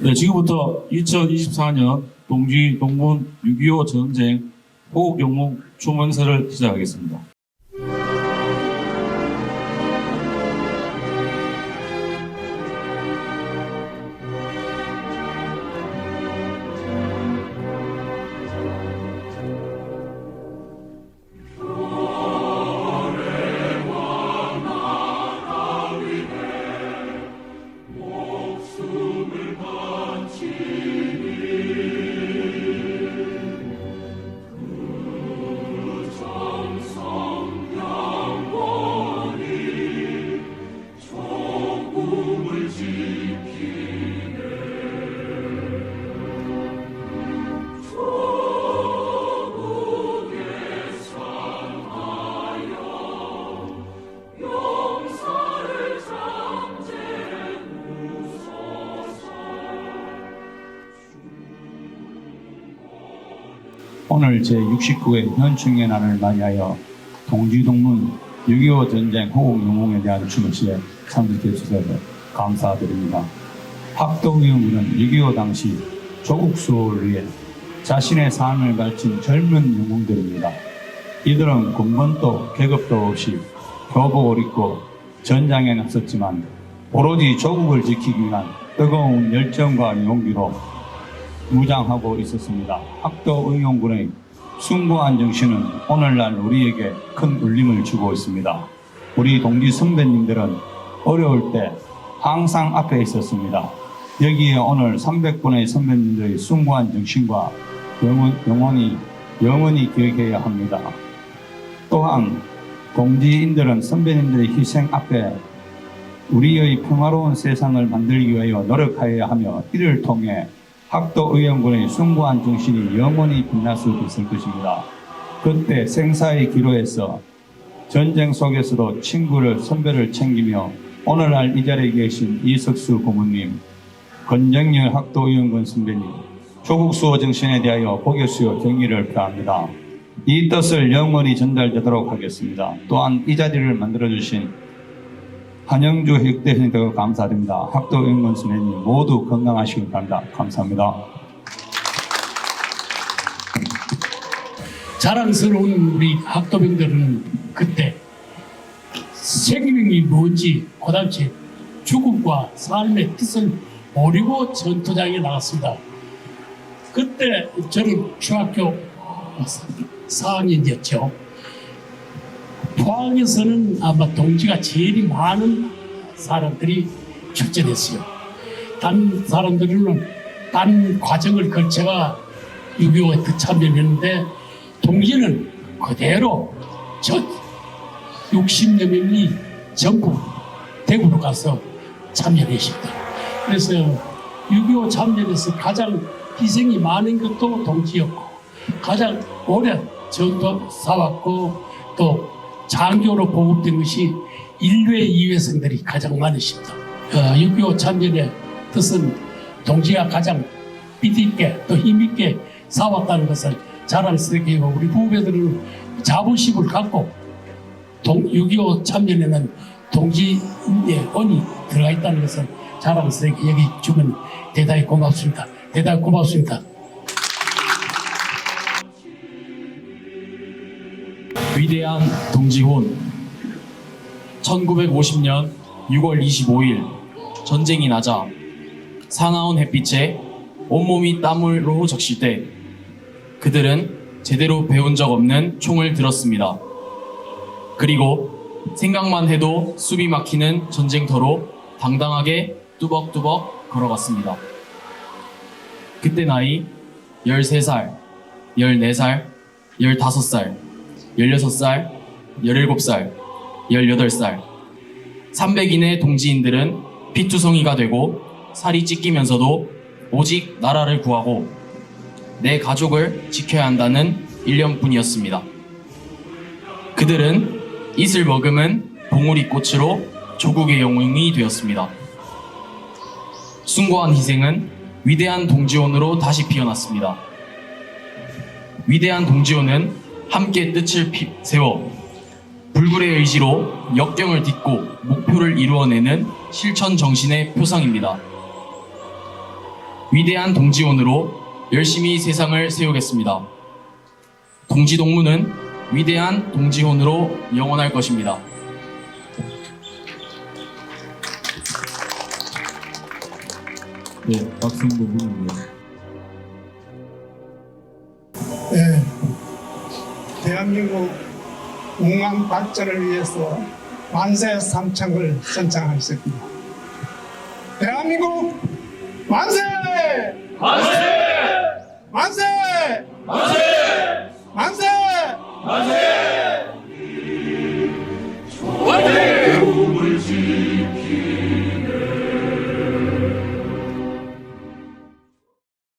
네, 지금부터 2024년 동지 동문 6.25 전쟁 호국 영웅 추모행사를 시작하겠습니다. 오늘 제69회 현충의 날을 맞이하여 동지동문 6.25 전쟁 호국 영웅에 대한 추모시에 참석해 주셔서 감사드립니다. 학도의원군은 6.25 당시 조국 수호를 위해 자신의 삶을 바친 젊은 영웅들입니다. 이들은 군번도 계급도 없이 교복을 입고 전장에 나섰지만 오로지 조국을 지키기 위한 뜨거운 열정과 용기로 무장하고 있었습니다. 학도 응용군의 숭고한 정신은 오늘날 우리에게 큰 울림을 주고 있습니다. 우리 동지 선배님들은 어려울 때 항상 앞에 있었습니다. 여기에 오늘 300분의 선배님들의 숭고한 정신과 영원, 영원히 영원히 기억해야 합니다. 또한 동지인들은 선배님들의 희생 앞에 우리의 평화로운 세상을 만들기 위하여 노력하여야 하며 이를 통해 학도의원군의 숭고한 정신이 영원히 빛날 수 있을 것입니다. 그때 생사의 기로에서 전쟁 속에서도 친구를 선배를 챙기며 오늘날 이 자리에 계신 이석수 고모님, 권정열 학도의원군 선배님, 조국 수호 정신에 대하여 복여수여 경의를 표합니다. 이 뜻을 영원히 전달되도록 하겠습니다. 또한 이 자리를 만들어주신 한영주 혁대회장도 감사드립니다. 학도연구원 선생님 모두 건강하시길 바랍니다. 감사합니다. 자랑스러운 우리 학도병들은 그때 생명이 뭔지 고단치 죽음과 삶의 뜻을 모르고 전투장에 나갔습니다. 그때 저는 중학교 4학년이었죠. 포항에서는 아마 동지가 제일 많은 사람들이 출전했어요. 단 사람들은 단 과정을 거쳐가 6.25에 참여했는데 동지는 그대로 저 60여 명이 전부 대구로 가서 참여했습니다. 그래서 6.25 참여에서 가장 희생이 많은 것도 동지였고 가장 오래 전도 사왔고 또 장교로 보급된 것이 1회 2회생들이 가장 많으십니다. 어, 6.25 참전의 뜻은 동지가 가장 뜻있게 또 힘있게 싸웠다는 것을 자랑스럽게 하고 우리 후배들은 자부심을 갖고 6.25 참전에는 동지의 언이 들어가 있다는 것을 자랑스럽게 여기 주면 대단히 고맙습니다. 대단히 고맙습니다. 위대한 동지혼 1950년 6월 25일 전쟁이 나자 사나운 햇빛에 온몸이 땀으로 적실 때 그들은 제대로 배운 적 없는 총을 들었습니다. 그리고 생각만 해도 숨이 막히는 전쟁터로 당당하게 뚜벅뚜벅 걸어갔습니다. 그때 나이 13살, 14살, 15살, 16살, 17살, 18살. 300인의 동지인들은 피투성이가 되고 살이 찢기면서도 오직 나라를 구하고 내 가족을 지켜야 한다는 일념뿐이었습니다. 그들은 이슬 머금은 봉우리 꽃으로 조국의 영웅이 되었습니다. 숭고한 희생은 위대한 동지원으로 다시 피어났습니다. 위대한 동지원은 함께 뜻을 피- 세워 불굴의 의지로 역경을 딛고 목표를 이루어내는 실천 정신의 표상입니다. 위대한 동지원으로 열심히 세상을 세우겠습니다. 동지동문은 위대한 동지혼으로 영원할 것입니다. 네, 박승도 부입니다 대한민국 공항 발전을 위해서 만세 삼창을 선창하겠습니다. 대한민국 만세! 만세! 만세! 만세! 만세!